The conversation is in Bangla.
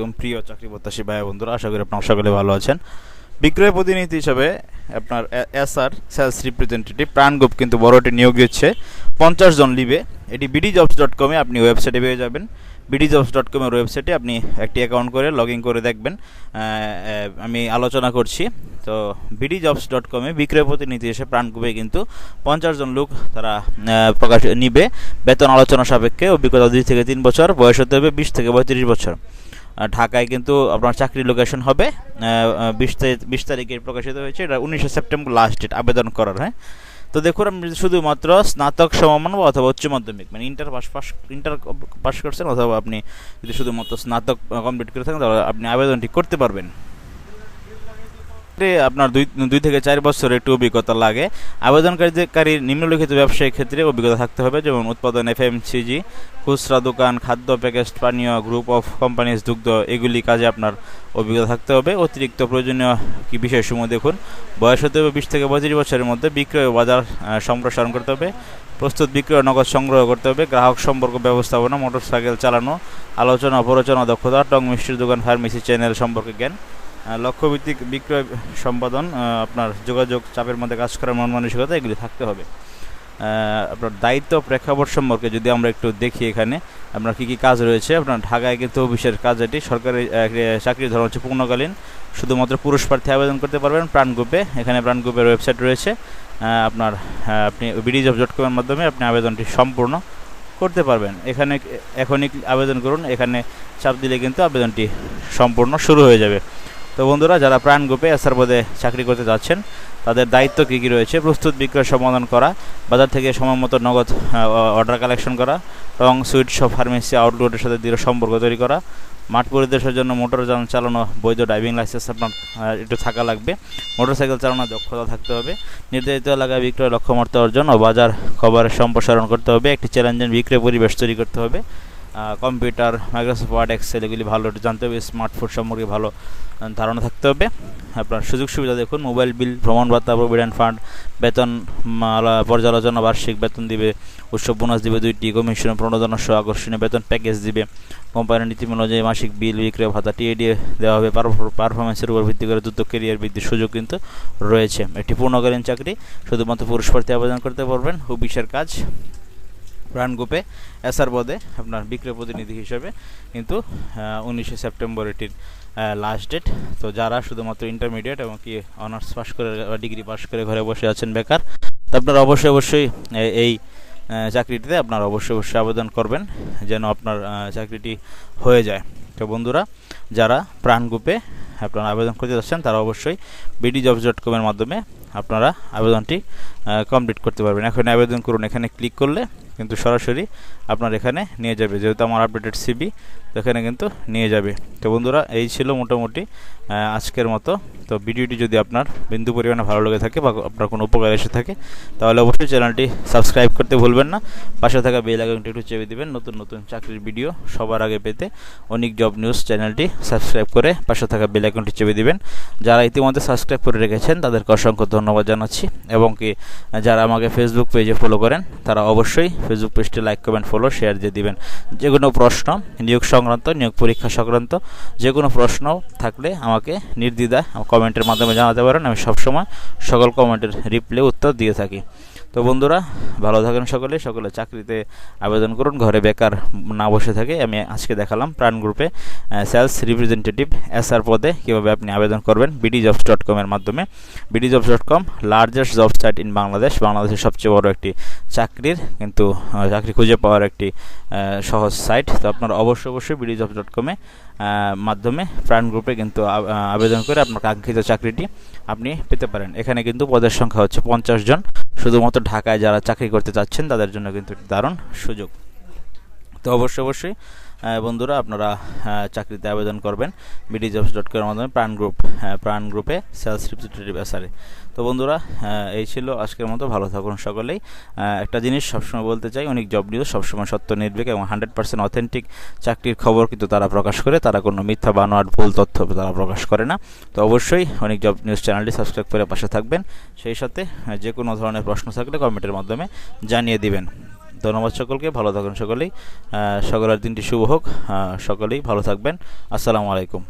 এবং প্রিয় চাকরি প্রত্যাশী ভাই বন্ধুরা, আশা করি আপনার সকলে ভালো আছেন। বিক্রয় প্রতিনিধি হিসাবে আপনার এস আর সেলস রিপ্রেজেন্টেটিভ প্রাণ প্রাণগুপ কিন্তু বড় একটি নিয়োগ দিচ্ছে। পঞ্চাশ জন লিবে এটি বিডি জবস ডট কমে আপনি ওয়েবসাইটে পেয়ে যাবেন। বিডি জবস ডট কমের ওয়েবসাইটে আপনি একটি অ্যাকাউন্ট করে লগ ইন করে দেখবেন। আমি আলোচনা করছি। তো বিডি জবস ডট কমে বিক্রয় প্রতিনিধি এসে প্রাণকুবে কিন্তু পঞ্চাশ জন লোক তারা প্রকাশ নিবে। বেতন আলোচনা সাপেক্ষে অভিজ্ঞতা দুই থেকে তিন বছর, বয়স হতে হবে বিশ থেকে পঁয়ত্রিশ বছর। ঢাকায় কিন্তু আপনার চাকরি লোকেশন হবে। বিশ বিশ তারিখে প্রকাশিত হয়েছে। এটা উনিশে সেপ্টেম্বর লাস্ট ডেট আবেদন করার হ্যাঁ? তো দেখুন, আপনি শুধুমাত্র স্নাতক সমমান বা অথবা উচ্চ মাধ্যমিক মানে inter pass pass inter pass করছেন অথবা আপনি যদি শুধুমাত্র স্নাতক কমপ্লিট করে থাকেন, তাহলে আপনি আবেদনটি করতে পারবেন। ক্ষেত্রে আপনার দুই দুই থেকে চার বছর একটু অভিজ্ঞতা লাগে। আবেদনকারী নিম্নলিখিত ব্যবসায়িক ক্ষেত্রে অভিজ্ঞতা থাকতে হবে, যেমন উৎপাদন এফ এম সিজি খুচরা দোকান, খাদ্য প্যাকেজ, পানীয় গ্রুপ অফ কোম্পানিজ দুগ্ধ, এগুলি কাজে আপনার অভিজ্ঞতা থাকতে হবে। অতিরিক্ত প্রয়োজনীয় কি বিষয়সমূহ দেখুন। বয়স হতে হবে বিশ থেকে পঁচিশ বছরের মধ্যে। বিক্রয় বাজার সম্প্রসারণ করতে হবে। প্রস্তুত বিক্রয় নগদ সংগ্রহ করতে হবে। গ্রাহক সম্পর্ক ব্যবস্থাপনা মোটরসাইকেল চালানো, আলোচনা, প্ররোচনা, দক্ষতা, টং মিষ্টির দোকান ফার্মেসি চ্যানেল সম্পর্কে জ্ঞান। লক্ষ্যভিত্তিক বিক্রয় সম্পাদন আপনার যোগাযোগ চাপের মধ্যে কাজ করার মন মানসিকতা, এগুলি থাকতে হবে। আপনার দায়িত্ব প্রেক্ষাপট সম্পর্কে যদি আমরা একটু দেখি এখানে, আপনার কী কী কাজ রয়েছে? আপনার ঢাকায় কিন্তু অফিসের কাজ এটি, সরকারি চাকরির ধরন হচ্ছে পূর্ণকালীন। শুধুমাত্র পুরুষ প্রার্থী আবেদন করতে পারবেন প্রাণ গ্রুপে। এখানে প্রাণ গ্রুপের ওয়েবসাইট রয়েছে। আপনার আপনি বিডিজ অফ ডট কমের মাধ্যমে আপনি আবেদনটি সম্পূর্ণ করতে পারবেন। এখানে এখনই আবেদন করুন। এখানে চাপ দিলে কিন্তু আবেদনটি সম্পূর্ণ শুরু হয়ে যাবে। তো বন্ধুরা, যারা প্রাণ গ্রুপে এসআর পদে চাকরি করতে যাচ্ছেন, তাদের দায়িত্ব কী কী রয়েছে? প্রস্তুত বিক্রয় সমাধান করা, বাজার থেকে সময় মতো নগদ অর্ডার কালেকশন করা এবং সুইট শপ ফার্মেসি আউটলেটের সাথে দৃঢ় সম্পর্ক তৈরি করা, মাঠ পরিদর্শনের জন্য মোটর যান চালানো, বৈধ ড্রাইভিং লাইসেন্স আপনার একটু থাকা লাগবে। মোটরসাইকেল চালানোর দক্ষতা থাকতে হবে। নির্ধারিত এলাকায় বিক্রয় লক্ষ্যমাত্রা অর্জন ও বাজার খবরের সম্প্রসারণ করতে হবে। একটি চ্যালেঞ্জিং বিক্রয় পরিবেশ তৈরি করতে হবে। কম্পিউটার মাইক্রোসফট ওয়ার্ড এক্সেল এগুলি ভালো জানতে হবে, স্মার্টফোন সম্পর্কে ভালো ধারণা থাকতে হবে। আপনার সুযোগ সুবিধা দেখুন, মোবাইল বিল, ভ্রমণ ভাতা প্রভিডেন্ট ফান্ড, বেতন পর্যালোচনা, বার্ষিক বেতন দিবে, উৎসব বোনাস দিবে দুইটি, কমিশন, প্রণোদনা সহ আকর্ষণীয় বেতন প্যাকেজ দিবে। কোম্পানির নীতি অনুযায়ী মাসিক বিল, বিক্রয় ভাতা টিএডি দেওয়া হবে পারফরমেন্সের উপর ভিত্তি করে দ্রুত কেরিয়ার বৃদ্ধির সুযোগ কিন্তু রয়েছে। একটি পূর্ণকালীন চাকরি, শুধুমাত্র পুরুষ আবেদন করতে পারবেন অফিসের কাজ। প্রাণ গ্রুপে এসআর পদে আপনার বিক্রয় প্রতিনিধি হিসেবে। কিন্তু উনিশে সেপ্টেম্বর এটির লাস্ট ডেট তো যারা শুধুমাত্র ইন্টারমিডিয়েট এবং কি অনার্স পাস করে ডিগ্রি পাস করে ঘরে বসে আছেন বেকার, তো আপনারা অবশ্যই অবশ্যই এই চাকরিটিতে আপনারা অবশ্যই অবশ্যই আবেদন করবেন যেন আপনার চাকরিটি হয়ে যায়। তো বন্ধুরা, যারা প্রাণ গ্রুপে আপনারা আবেদন করতে যাচ্ছেন, তারা অবশ্যই বিডি জবস ডট কমের মাধ্যমে আপনারা আবেদনটি কমপ্লিট করতে পারবেন। এখন আবেদন করুন, এখানে ক্লিক করলে কিন্তু সরাসরি আপনার এখানে নিয়ে যাবে, যেহেতু আমার আপডেটেড সিবি তো এখানে কিন্তু নিয়ে যাবে। তো বন্ধুরা, এই ছিল মোটামুটি আজকের মতো। তো ভিডিওটি যদি আপনার বিন্দু পরিমাণে ভালো লেগে থাকে বা আপনার কোনো উপকার এসে থাকে, তাহলে অবশ্যই চ্যানেলটি সাবস্ক্রাইব করতে ভুলবেন না। পাশে থাকা বেল আইকনটি একটু চেপে দিবেন, নতুন নতুন চাকরির ভিডিও সবার আগে পেতে অনেক জব নিউজ চ্যানেলটি সাবস্ক্রাইব করে পাশে থাকা বেল আইকনটি চেপে দিবেন। যারা ইতিমধ্যে সাবস্ক্রাইব করে রেখেছেন, তাদেরকে অসংখ্য ধন্যবাদ জানাচ্ছি। এবং কি, যারা আমাকে ফেসবুক পেজে ফলো করেন, তারা অবশ্যই ফেসবুক পেজটি লাইক কমেন্ট ফলো শেয়ার দিয়ে দিবেন। যে কোনো প্রশ্ন, নিয়োগ সংক্রান্ত, নিয়োগ পরীক্ষা সংক্রান্ত, যে কোনো প্রশ্ন থাকলে আমাকে নির্দ্বিধায় কমেন্টের মাধ্যমে জানাতে পারেন। আমি সবসময় সকল কমেন্টের রিপ্লাই উত্তর দিয়ে থাকি। তো বন্ধুরা, ভালো থাকেন সকলে সকলে চাকরিতে আবেদন করুন, ঘরে বেকার না বসে থাকে, আমি আজকে দেখালাম প্রাণ গ্রুপে সেলস রিপ্রেজেন্টেটিভ এসআর পদে কীভাবে আপনি আবেদন করবেন বিডি জবস ডট কমের মাধ্যমে। BD jobs dot com largest job site in Bangladesh বাংলাদেশের সবচেয়ে বড় একটি চাকরির, কিন্তু চাকরি খুঁজে পাওয়ার একটি সহজ সাইট তো আপনারা অবশ্যই অবশ্যই বিডি জবস ডট কমে মাধ্যমে প্রাণ গ্রুপে কিন্তু আবেদন করে আপনার কাঙ্ক্ষিত চাকরিটি আপনি পেতে পারেন। এখানে কিন্তু পদের সংখ্যা হচ্ছে পঞ্চাশ জন। শুধুমাত্র ঢাকায় যারা চাকরি করতে চাচ্ছেন তাদের জন্য কিন্তু দারুণ সুযোগ। তো অবশ্যই অবশ্যই বন্ধুরা আপনারা চাকরিতে আবেদন করবেন বিডি জবস ডট কমের মাধ্যমে প্রাণ গ্রুপ প্রাণ গ্রুপে সেলস রিপ্রেজেন্টেটিভ এসারে তো বন্ধুরা এই ছিল আজকের মতো। ভালো থাকুন সকলেই। একটা জিনিস সবসময় বলতে চাই, অনেক জব নিউজ সবসময় সত্য, নির্ভীক এবং হান্ড্রেড পার্সেন্ট অথেন্টিক চাকরির খবর কিন্তু তারা প্রকাশ করে। তারা কোনো মিথ্যা বানোয়াট ভুল তথ্য তারা প্রকাশ করে না। তো অবশ্যই অনেক জব নিউজ চ্যানেলটি সাবস্ক্রাইব করে পাশে থাকবেন। সেই সাথে যে কোনো ধরনের প্রশ্ন থাকলে কমেন্টের মাধ্যমে জানিয়ে দিবেন। ধন্যবাদ সকলকে ভালো থাকুন সকলেই। সকলের দিনটি শুভ হোক। সকলেই ভালো থাকবেন। আসসালামু আলাইকুম।